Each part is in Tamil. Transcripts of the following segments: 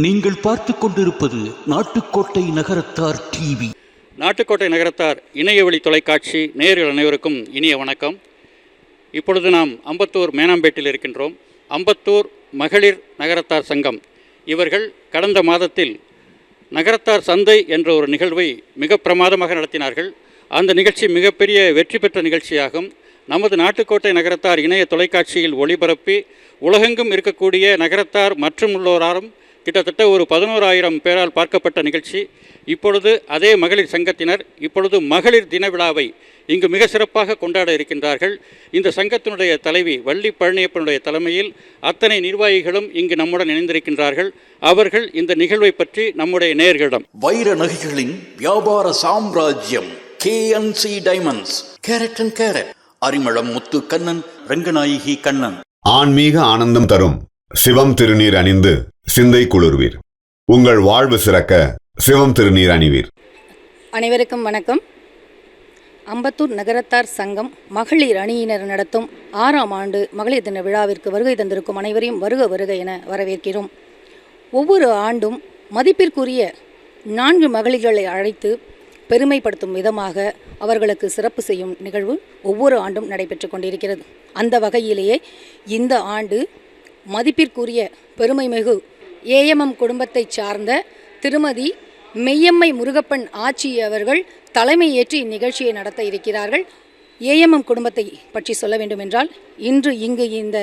நீங்கள் பார்த்து கொண்டிருப்பது நாட்டுக்கோட்டை நகரத்தார் டிவி. நாட்டுக்கோட்டை நகரத்தார் இணையவழி தொலைக்காட்சி நேயர்கள் அனைவருக்கும் இனிய வணக்கம். இப்பொழுது நாம் அம்பத்தூர் மேனாம்பேட்டில் இருக்கின்றோம். அம்பத்தூர் மகளிர் நகரத்தார் சங்கம். இவர்கள் கடந்த மாதத்தில் நகரத்தார் சந்தை என்ற ஒரு நிகழ்வை மிக பிரமாதமாக நடத்தினார்கள். அந்த நிகழ்ச்சி மிகப்பெரிய வெற்றி பெற்ற நிகழ்ச்சியாகும். நமது நாட்டுக்கோட்டை நகரத்தார் இணைய தொலைக்காட்சியில் ஒளிபரப்பி உலகெங்கும் இருக்கக்கூடிய நகரத்தார் மற்றும் உள்ளோராரும் கிட்டத்தட்ட ஒரு பதினோராயிரம் பேரால் பார்க்கப்பட்ட நிகழ்ச்சி. இப்பொழுது அதே மகளிர் சங்கத்தினர் இப்பொழுது மகளிர் தின விழாவை இங்கு மிக சிறப்பாக கொண்டாட இருக்கின்றார்கள். இந்த சங்கத்தினுடைய தலைவி வள்ளி பழனியப்பனுடைய தலைமையில் அத்தனை நிர்வாகிகளும் இங்கு நம்முடன் இணைந்திருக்கின்றார்கள். அவர்கள் இந்த நிகழ்வை பற்றி நம்முடைய நேயர்களிடம். வைர நகைகளின் வியாபார சாம்ராஜ்யம் KNC diamonds carat and carat Arimalam Muthu Kannan Ranganayaki Kannan. ஆன்மீக ஆனந்தம் தரும் சிவம் திருநீர் அணிந்து சிந்தை குளிர்வீர். உங்கள் வாழ்வு சிறக்க சிவம் திருநீர் அணிவீர். அனைவருக்கும் வணக்கம். அம்பத்தூர் நகரத்தார் சங்கம் மகளிர் அணியினர் நடத்தும் ஆறாம் ஆண்டு மகளிர் தின விழாவிற்கு வருகை தந்திருக்கும் அனைவரையும் வருக வருக என வரவேற்கிறோம். ஒவ்வொரு ஆண்டும் மதிப்பிற்குரிய நான்கு மகளிர்களை அழைத்து பெருமைப்படுத்தும் விதமாக அவர்களுக்கு சிறப்பு செய்யும் நிகழ்வு ஒவ்வொரு ஆண்டும் நடைபெற்று கொண்டிருக்கிறது. அந்த வகையிலேயே இந்த ஆண்டு மதிப்பிற்குரிய பெருமைமிகு ஏஎம்எம் குடும்பத்தைச் சார்ந்த திருமதி மெய்யம்மை முருகப்பன் ஆச்சி அவர்கள் தலைமையேற்று இந்நிகழ்ச்சியை நடத்த இருக்கிறார்கள். ஏஎம்எம் குடும்பத்தை பற்றி சொல்ல வேண்டுமென்றால் இன்று இங்கு இந்த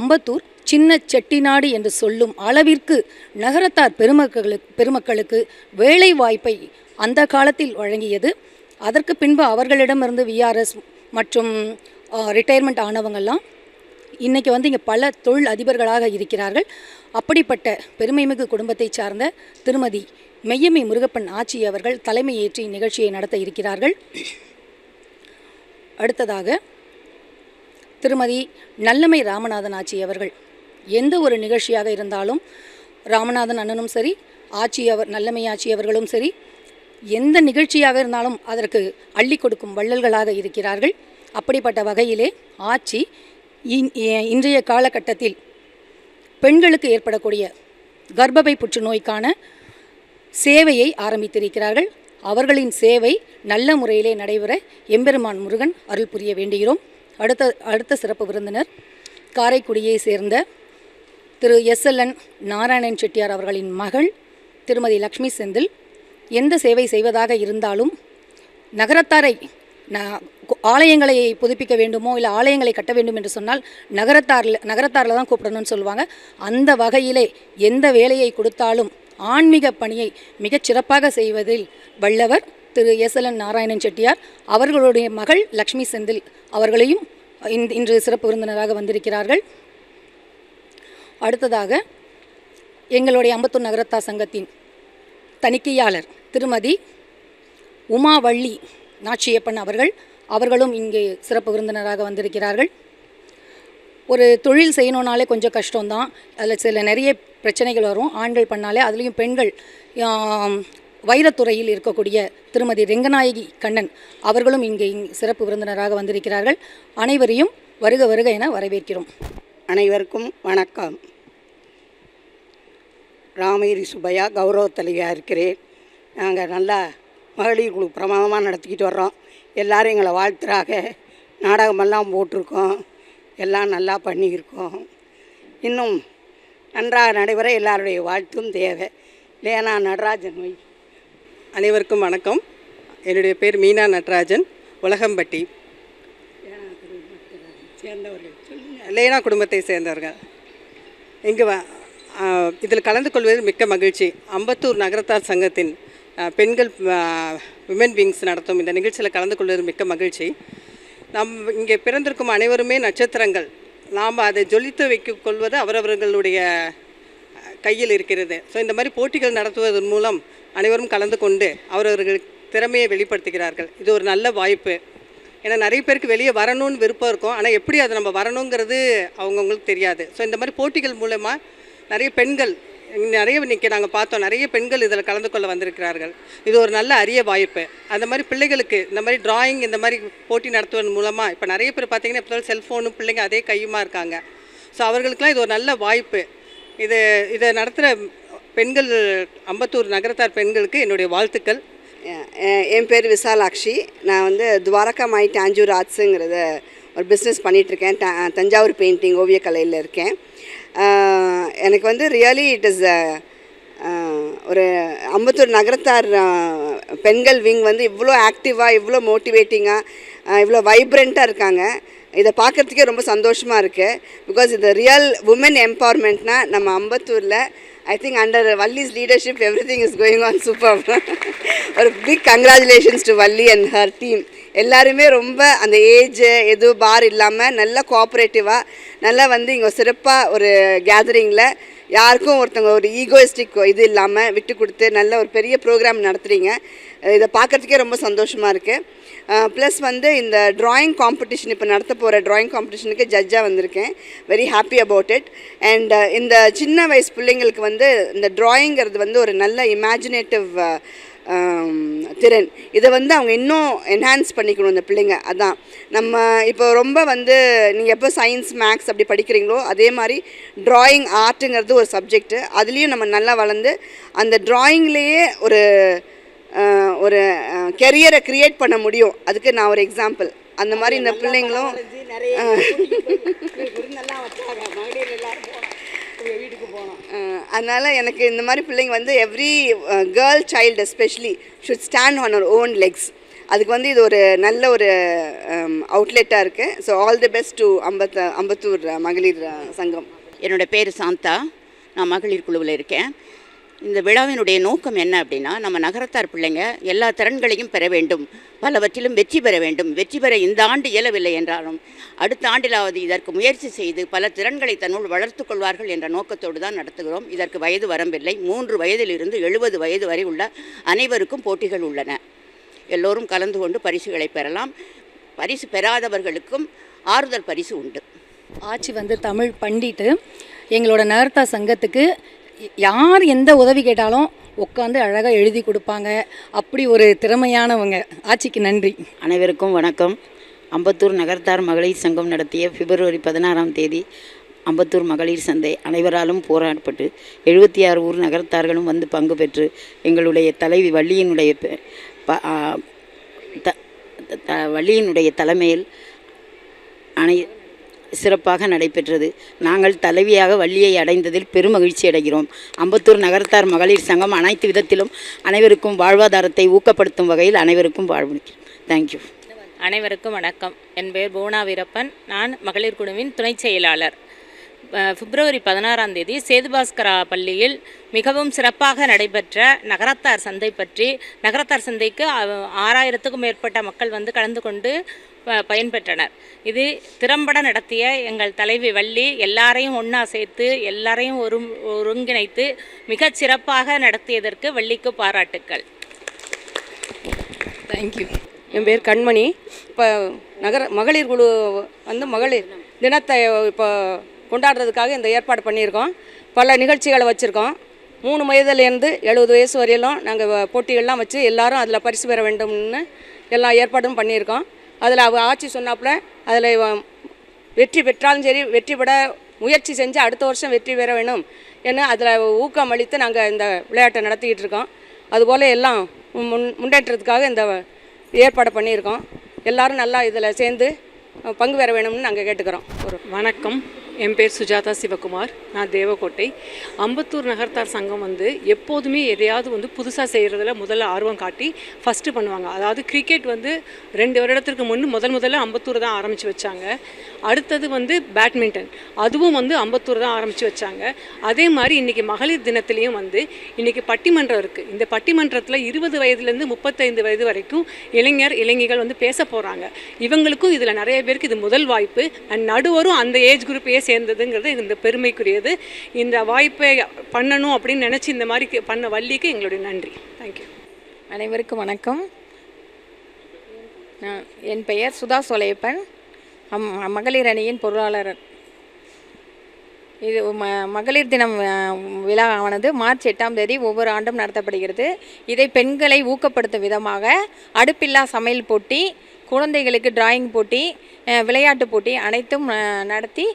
அம்பத்தூர் சின்ன செட்டிநாடு என்று சொல்லும் அளவிற்கு நகரத்தார் பெருமக்களுக்கு பெருமக்களுக்கு வேலை வாய்ப்பை அந்த காலத்தில் வழங்கியது. அதற்கு பின்பு அவர்களிடமிருந்து விஆர்எஸ் மற்றும் ரிட்டையர்மெண்ட் ஆனவங்கள்லாம் இன்றைக்கி வந்து இங்கே பல தொழில் அதிபர்களாக இருக்கிறார்கள். அப்படிப்பட்ட பெருமைமிகு குடும்பத்தை சார்ந்த திருமதி மெய்யம்மை முருகப்பன் ஆச்சி அவர்கள் தலைமையேற்றி நிகழ்ச்சியை நடத்த இருக்கிறார்கள். அடுத்ததாக திருமதி நல்லமை ராமநாதன் ஆச்சி அவர்கள். எந்த ஒரு நிகழ்ச்சியாக இருந்தாலும் ராமநாதன் அண்ணனும் சரி ஆட்சி அவர் நல்லமை ஆட்சி அவர்களும் சரி எந்த நிகழ்ச்சியாக இருந்தாலும் அதற்கு அள்ளி கொடுக்கும் வள்ளல்களாக இருக்கிறார்கள். அப்படிப்பட்ட வகையிலே ஆட்சி இன்றைய காலகட்டத்தில் பெண்களுக்கு ஏற்படக்கூடிய கர்ப்பப்பை புற்றுநோய்க்கான சேவையை ஆரம்பித்திருக்கிறார்கள். அவர்களின் சேவை நல்ல முறையிலே நடைபெற எம்பெருமான் முருகன் அருள் புரிய வேண்டுகிறோம். அடுத்த அடுத்த சிறப்பு விருந்தினர் காரைக்குடியை சேர்ந்த திரு எஸ்எல்என் நாராயணன் செட்டியார் அவர்களின் மகள் திருமதி லக்ஷ்மி செந்தில். எந்த சேவை செய்வதாக இருந்தாலும் நகரத்தாரை ஆலயங்களை புதுப்பிக்க வேண்டுமோ இல்லை ஆலயங்களை கட்ட வேண்டும் என்று சொன்னால் நகரத்தாரில் நகரத்தாரில் தான் கூப்பிடணும்னு சொல்லுவாங்க. அந்த வகையிலே எந்த வேலையை கொடுத்தாலும் ஆன்மீக பணியை மிகச் சிறப்பாக செய்வதில் வல்லவர் Thiru S L N Narayanan Chettiar. அவர்களுடைய மகள் லக்ஷ்மி செந்தில் அவர்களையும் இன்று சிறப்பு விருந்தினராக வந்திருக்கிறார்கள். அடுத்ததாக எங்களுடைய அம்பத்தூர் நகரத்தா சங்கத்தின் தணிக்கையாளர் திருமதி உமாவள்ளி நாச்சியப்பன் அவர்கள் அவர்களும் இங்கே சிறப்பு விருந்தினராக வந்திருக்கிறார்கள். ஒரு தொழில் செய்யணுன்னாலே கொஞ்சம் கஷ்டம்தான். அதில் சில நிறைய பிரச்சனைகள் வரும். ஆண்கள் பண்ணாலே அதுலேயும் பெண்கள் வைரத்துறையில் இருக்கக்கூடிய திருமதி ரெங்கநாயகி கண்ணன் அவர்களும் இங்கே இங் சிறப்பு விருந்தினராக வந்திருக்கிறார்கள். அனைவரையும் வருக வருக என வரவேற்கிறோம். அனைவருக்கும் வணக்கம். ராமகிரி சுபையா கௌரவ தலைவியாக இருக்கிறேன். நாங்கள் நல்லா மகளிர் குழு பிரமாதமாக நடத்திக்கிட்டு வர்றோம். எல்லாரும் எங்களை வாழ்த்துறாக. நாடகமெல்லாம் போட்டிருக்கோம். எல்லாம் நல்லா பண்ணியிருக்கோம். இன்னும் நன்றாக நடைபெற எல்லாருடைய வாழ்த்தும் தேவை. லேனா நடராஜன் வை. அனைவருக்கும் வணக்கம். என்னுடைய பேர் மீனா நடராஜன் உலகம்பட்டி. சேர்ந்தவர்கள் சொல்லுங்கள் லேனா குடும்பத்தை சேர்ந்தவர்கள். இங்கு வ இதில் கலந்து கொள்வதில் மிக்க மகிழ்ச்சி. அம்பத்தூர் நகரத்தார் சங்கத்தின் பெண்கள் விமன் விங்ஸ் நடத்தும் இந்த நிகழ்ச்சியில் கலந்து கொள்வது மிக்க மகிழ்ச்சி. நம் இங்கே பிறந்திருக்கும் அனைவருமே நட்சத்திரங்கள். நாம் அதை ஜொலித்து வைக்க கொள்வது அவரவர்களுடைய கையில் இருக்கிறது. ஸோ இந்த மாதிரி போட்டிகள் நடத்துவதன் மூலம் அனைவரும் கலந்து கொண்டு அவரவர்கள் திறமையை வெளிப்படுத்துகிறார்கள். இது ஒரு நல்ல வாய்ப்பு. ஏன்னா நிறைய பேருக்கு வெளியே வரணும்னு விருப்பம் இருக்கும். ஆனால் எப்படி அதை நம்ம வரணுங்கிறது அவங்கவுங்களுக்கு தெரியாது. ஸோ இந்த மாதிரி போட்டிகள் மூலமாக நிறைய பெண்கள் நிறைய இன்றைக்கி நாங்கள் பார்த்தோம் நிறைய பெண்கள் இதில் கலந்து கொள்ள வந்திருக்கிறார்கள். இது ஒரு நல்ல அரிய வாய்ப்பு. அந்த மாதிரி பிள்ளைகளுக்கு இந்த மாதிரி டிராயிங் இந்த மாதிரி போட்டி நடத்துவதன் மூலமாக இப்போ நிறைய பேர் பார்த்திங்கன்னா இப்போ செல்ஃபோனும் பிள்ளைங்க அதே கையுமாக இருக்காங்க. ஸோ அவர்களுக்கெல்லாம் இது ஒரு நல்ல வாய்ப்பு. இது இதை நடத்துகிற பெண்கள் அம்பத்தூர் நகரத்தார் பெண்களுக்கு என்னுடைய வாழ்த்துக்கள். என் பேர் விசாலாட்சி. நான் வந்து துவாரகா மாய் டாஞ்சூர் ஆர்ட்ஸுங்கிறத ஒரு பிஸ்னஸ் பண்ணிகிட்ருக்கேன் தஞ்சாவூர் பெயிண்டிங் ஓவியக்கலையில் இருக்கேன். எனக்கு வந்து ரியலி இட் இஸ் ஒரு அம்பத்தூர் நகரத்தார் பெண்கள் விங் வந்து இவ்வளோ ஆக்டிவாக இவ்வளோ மோட்டிவேட்டிங்காக இவ்வளோ வைப்ரண்ட்டாக இருக்காங்க. இதை பார்க்குறதுக்கே ரொம்ப சந்தோஷமாக இருக்குது பிகாஸ் இது ரியல் உமன் எம்பவர்மெண்ட்னால் நம்ம அம்பத்தூரில் I think under Valli's leadership everything is going on super ஒரு big congratulations to Valli and her team எல்லாருமே ரொம்ப அந்த ஏஜ் எதுவும் பார் இல்லாமல் நல்ல கோஆப்ரேட்டிவாக நல்லா வந்து இங்கே சிறப்பாக ஒரு கேதரிங்கில் யாருக்கும் ஒருத்தவங்க ஒரு ஈகோயிஸ்டிக் இது இல்லாமல் விட்டு கொடுத்து நல்ல ஒரு பெரிய ப்ரோக்ராம் நடத்துகிறீங்க இதை பார்க்குறதுக்கே ரொம்ப சந்தோஷமாக இருக்குது ப்ளஸ் வந்து இந்த ட்ராயிங் காம்படிஷன் இப்போ நடத்த போகிற ட்ராயிங் காம்படிஷனுக்கு ஜட்ஜாக வந்திருக்கேன். Very happy about it and இந்த சின்ன வயசு பிள்ளைங்களுக்கு வந்து இந்த ட்ராயிங்கிறது வந்து ஒரு நல்ல இமேஜினேட்டிவ் திறன். இதை வந்து அவங்க இன்னும் என்ஹான்ஸ் பண்ணிக்கணும் இந்த பிள்ளைங்க. அதான். நம்ம இப்போ ரொம்ப வந்து நீங்கள் எப்போ சயின்ஸ் மேக்ஸ் அப்படி படிக்கிறீங்களோ அதே மாதிரி ட்ராயிங் ஆர்ட்டுங்கிறது ஒரு சப்ஜெக்ட்டு அதுலேயும் நம்ம நல்லா வளர்ந்து அந்த ட்ராயிங்லேயே ஒரு ஒரு கெரியரை க்ரியேட் பண்ண முடியும். அதுக்கு நான் ஒரு எக்ஸாம்பிள் அந்த மாதிரி இந்த பிள்ளைங்களும் அஹ், அதனால் எனக்கு இந்த மாதிரி பிள்ளைங்க வந்து every girl child especially should stand on her own legs அதுக்கு வந்து இது ஒரு நல்ல ஒரு அவுட்லெட்டாக இருக்குது so all the best to அம்பத்த Ambattur மகளிர் சங்கம். என்னோட பேர் சாந்தா. நான் மகளிர் குழுவில் இருக்கேன். இந்த விழாவினுடைய நோக்கம் என்ன அப்படின்னா நம்ம நகரத்தார் பிள்ளைங்க எல்லா திறன்களையும் பெற வேண்டும். பலவற்றிலும் வெற்றி பெற வேண்டும். வெற்றி பெற இந்த ஆண்டு இயலவில்லை என்றாலும் அடுத்த ஆண்டிலாவது இதற்கு முயற்சி செய்து பல திறன்களை தன்னுள் வளர்த்து கொள்வார்கள் என்ற நோக்கத்தோடு தான் நடத்துகிறோம். இதற்கு வயது வரம்பில்லை. மூன்று வயதிலிருந்து எழுபது வயது வரை உள்ள அனைவருக்கும் போட்டிகள் உள்ளன. எல்லோரும் கலந்து கொண்டு பரிசுகளை பெறலாம். பரிசு பெறாதவர்களுக்கும் ஆறுதல் பரிசு உண்டு. ஆட்சி வந்து தமிழ் பண்டிட்டு எங்களோட நகர்த்தா சங்கத்துக்கு யார் எந்த உதவி கேட்டாலும் உட்காந்து அழகாக எழுதி கொடுப்பாங்க. அப்படி ஒரு திறமையானவங்க. ஆட்சிக்கு நன்றி. அனைவருக்கும் வணக்கம். அம்பத்தூர் நகர்த்தார் மகளிர் சங்கம் நடத்திய பிப்ரவரி பதினாறாம் தேதி அம்பத்தூர் மகளிர் சந்தை அனைவராலும் போராடப்பட்டு எழுபத்தி ஆறு ஊர் நகரத்தார்களும் வந்து பங்கு பெற்று எங்களுடைய தலைவி வள்ளியினுடைய ப- த- த- வள்ளியினுடைய தலைமையில் அனை சிறப்பாக நடைபெற்றது. நாங்கள் தலைவியாக வள்ளியை அடைந்ததில் பெருமகிழ்ச்சி அடைகிறோம். அம்பத்தூர் நகரத்தார் மகளிர் சங்கம் அனைத்து விதத்திலும் அனைவருக்கும் வாழ்வாதாரத்தை ஊக்கப்படுத்தும் வகையில் அனைவருக்கும் வாழ்வளிக்கிறோம். தேங்க்யூ அனைவருக்கும் வணக்கம். என் பெயர் புவனா வீரப்பன் நான் மகளிர் குழுவின் துணைச் செயலாளர். பிப்ரவரி பதினாறாம் தேதி சேதுபாஸ்கரா பள்ளியில் மிகவும் சிறப்பாக நடைபெற்ற நகரத்தார் சந்தை பற்றி நகரத்தார் சந்தைக்கு ஆறாயிரத்துக்கும் மேற்பட்ட மக்கள் வந்து கலந்து கொண்டு ப- பயன்பெற்றனர். இது திறம்பட நடத்திய எங்கள் தலைவி வள்ளி எல்லாரையும் ஒன்றா சேர்த்து எல்லாரையும் ஒரு ஒருங்கிணைத்து மிகச் சிறப்பாக நடத்தியதற்கு வள்ளிக்கு பாராட்டுக்கள். தேங்க்யூ என் பேர் கண்மணி. இப்போ நகர மகளிர் குழு வந்து மகளிர் தினத்தை இப்போ கொண்டாடுறதுக்காக இந்த ஏற்பாடு பண்ணியிருக்கோம். பல நிகழ்ச்சிகளை வச்சுருக்கோம். மூணு வயதுலேருந்து எழுபது வயசு வரையிலும் நாங்கள் போட்டிகள்லாம் வச்சு எல்லாரும் அதில் பரிசு பெற வேண்டும்னு எல்லா ஏற்பாடும் பண்ணியிருக்கோம். அதில் அவ ஆட்சி சொன்னாப்புல அதில் வெற்றி பெற்றாலும் சரி வெற்றி பெற முயற்சி செஞ்சு அடுத்த வருஷம் வெற்றி பெற வேணும் ஏன்னா அதில் ஊக்கம் அளித்து நாங்கள் இந்த விளையாட்டை நடத்திக்கிட்டு இருக்கோம். அதுபோல் எல்லாம் முன் முன்னேற்றத்துக்காக இந்த ஏற்பாடு பண்ணியிருக்கோம். எல்லாரும் நல்லா இதில் சேர்ந்து பங்கு பெற வேணும்னு நாங்கள் கேட்டுக்கிறோம். ஒரு வணக்கம். என் பேர் சுஜாதா சிவகுமார். நான் தேவக்கோட்டை அம்பத்தூர் நகர்த்தார் சங்கம் வந்து எப்போதுமே எதையாவது வந்து புதுசாக செய்கிறதுல முதல்ல ஆர்வம் காட்டி ஃபஸ்ட்டு பண்ணுவாங்க. அதாவது கிரிக்கெட் வந்து ரெண்டு வருடத்திற்கு முன் முதல் முதல்ல அம்பத்தூர் தான் ஆரம்பித்து வச்சாங்க. அடுத்தது வந்து பேட்மிண்டன் அதுவும் வந்து அம்பத்தூர் தான் ஆரம்பித்து வச்சாங்க. அதே மாதிரி இன்றைக்கி மகளிர் தினத்துலேயும் வந்து இன்றைக்கி பட்டிமன்றம் இருக்குது இந்த பட்டிமன்றத்தில் இருபது வயதுலேருந்து முப்பத்தைந்து வயது வரைக்கும் இளைஞர் இளைஞர்கள் வந்து பேச போகிறாங்க இவங்களுக்கும் இதில் நிறைய பேருக்கு இது முதல் வாய்ப்பு. அண்ட் நடுவரும் அந்த ஏஜ் குரூப் ஏஜ் சேர்ந்ததுங்கிறது இந்த பெருமைக்குரியது. இந்த வாய்ப்பை பண்ணணும் அப்படின்னு நினச்சி இந்த மாதிரி பண்ண வள்ளிக்கு எங்களுடைய நன்றி. தேங்க்யூ அனைவருக்கும் வணக்கம். நான் என் பெயர் சுதா சொலையப்பன். அம் மகளிர் அணியின் பொருளாளர். இது ம மகளிர் தினம் விழா விழாவானது மார்ச் எட்டாம் தேதி ஒவ்வொரு ஆண்டும் நடத்தப்படுகிறது. இதை பெண்களை ஊக்கப்படுத்தும் விதமாக அடுப்பில்லா சமையல் போட்டி குழந்தைகளுக்கு டிராயிங் போட்டி விளையாட்டு போட்டி அனைத்தும் நடத்தி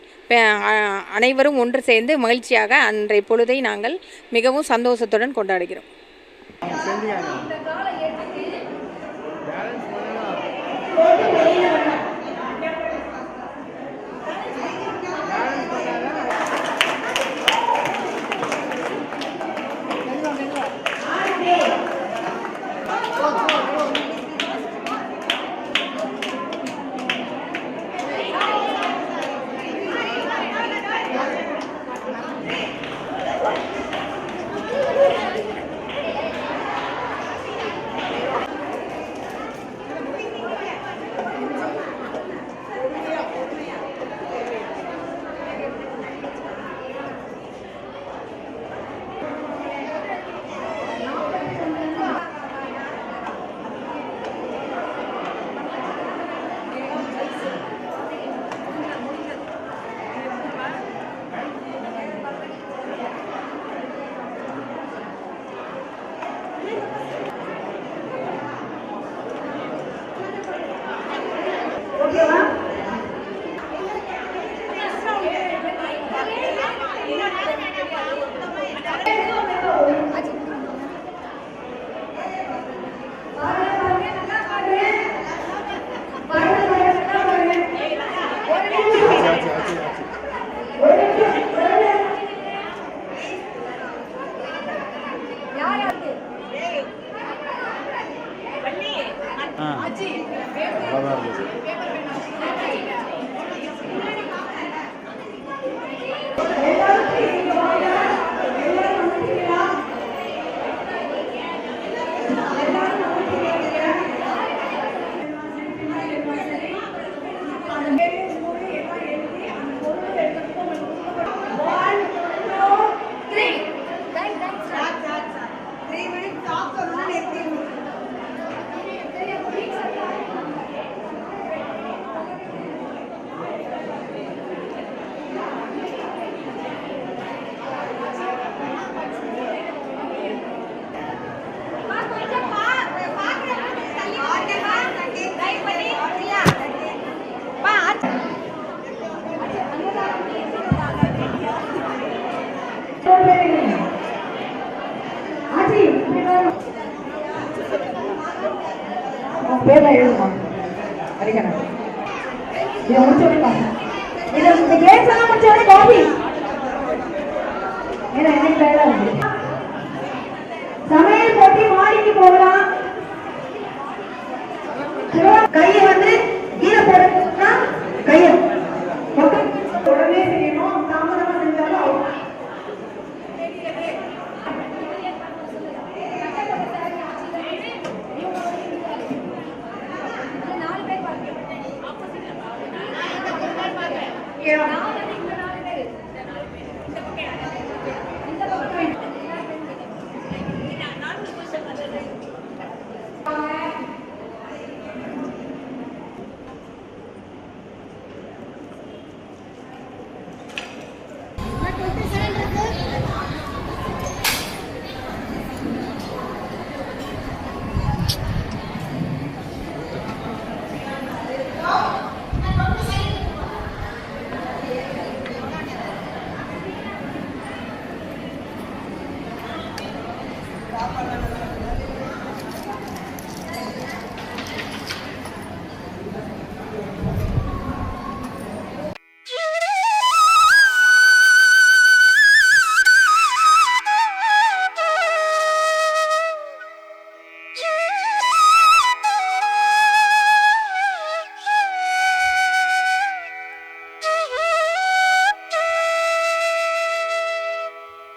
அனைவரும் ஒன்று சேர்ந்து மகிழ்ச்சியாக அன்றைய பொழுதை நாங்கள் மிகவும் சந்தோஷத்துடன் கொண்டாடுகிறோம். OK 吗？நல்லா தான் இருக்குது சார் பேர்ல எழுதுமா?